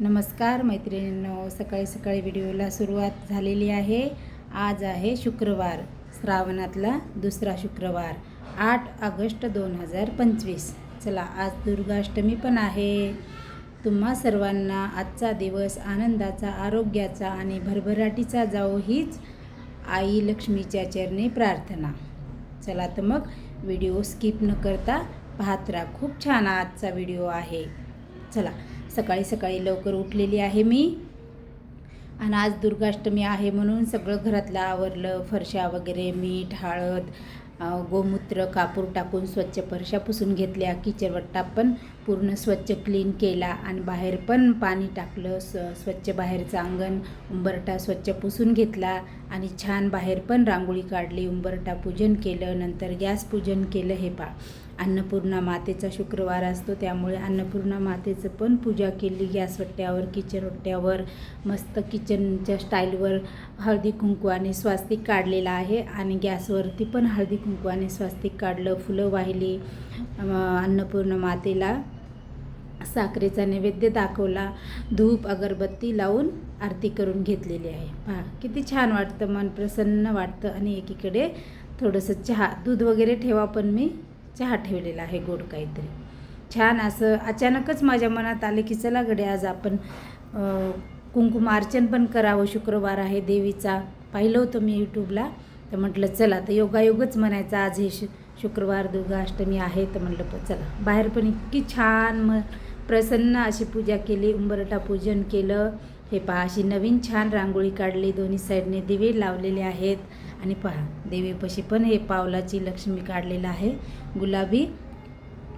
नमस्कार मैत्रिणींनो सकाळी सकाळी व्हिडिओला सुरुवात झालेली आहे. आज आहे शुक्रवार श्रावणातला दुसरा शुक्रवार आठ ऑगस्ट दोन हजार पंचवीस. चला आज दुर्गाष्टमी पण आहे. तुम्हा सर्वांना आजचा दिवस आनंदाचा आरोग्याचा आणि भरभराटीचा जाओ हीच आई लक्ष्मीच्या चरणी प्रार्थना. चला तर मग व्हिडिओ स्किप न करता पाहत राहा. खूप छान आजचा व्हिडिओ आहे. चला सकाळी सकाळी लवकर उठलेली आहे मी. आणि आज दुर्गाष्टमी आहे म्हणून सगळं घरातलं आवरलं फरशा वगैरे मीठ हळद गोमूत्र कापूर टाकून स्वच्छ फरशा पुसून घेतल्या. किचनवट्टा पण पूर्ण स्वच्छ क्लीन केला आणि बाहेर पण पाणी टाकलं. स्व स्वच्छ बाहेरचं अंगण उंबरटा स्वच्छ पुसून घेतला. आणि छान बाहेर पण रांगोळी काढली उंबरटा पूजन केलं नंतर गॅस पूजन केलं हे पा अन्नपूर्णा मातेचा शुक्रवार असतो त्यामुळे अन्नपूर्णा मातेचं पण पूजा केली गॅसवट्ट्यावर किचनवट्ट्यावर मस्त किचनच्या स्टाईलवर हळदी कुंकवाने स्वास्तिक काढलेलं आहे आणि गॅसवरती पण हळदी कुंकवाने स्वास्तिक काढलं फुलं वाहिली अन्नपूर्णा मातेला. साखरेचा नैवेद्य दाखवला. धूप अगरबत्ती लावून आरती करून घेतलेली आहे. पहा किती छान वाटतं मन प्रसन्न वाटतं आणि एकीकडे थोडंसं चहा दूध वगैरे ठेवा पण मी चहा ठेवलेला आहे गोड काहीतरी. छान असं अचानकच माझ्या मनात आले की चला गडे आज आपण कुंकुमार्चन पण करावं. शुक्रवार आहे देवीचा. पाहिलं होतं मी यूट्यूबला तर म्हटलं चला तर योगायोगच म्हणायचं. आज हे शु शुक्रवार दुर्गाष्टमी आहे. तर म्हटलं प- चला. बाहेर पण इतकी छान म प्रसन्न अशी पूजा केली. उंबरटा पूजन केलं. हे पहा अशी नवीन छान रांगोळी काढली. दोन्ही साईडने दिवे लावलेले आहेत. आणि पहा देवीपाशी पण हे पावलाची लक्ष्मी काढलेलं आहे. गुलाबी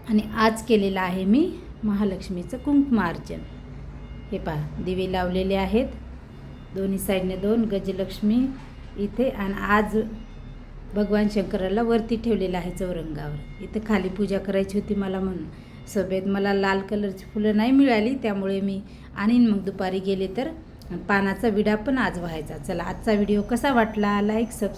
आणि आज केलेलं आहे मी महालक्ष्मीचं कुंकुमार्चन हे पहा दिवे लावलेले आहेत. दोन्ही साईडने दोन गजलक्ष्मी इथे आणि आज भगवान शंकराला वरती ठेवलेलं आहे चौरंगावर. इथं खाली पूजा करायची होती मला म्हणून. सभेत मला लाल कलरची फुलं नाही मिळाली त्यामुळे मी आणीन. मग दुपारी गेले तर पानाचा विडा पण आज व्हायचा. चला आजचा व्हिडिओ कसा वाटला? लाईक सब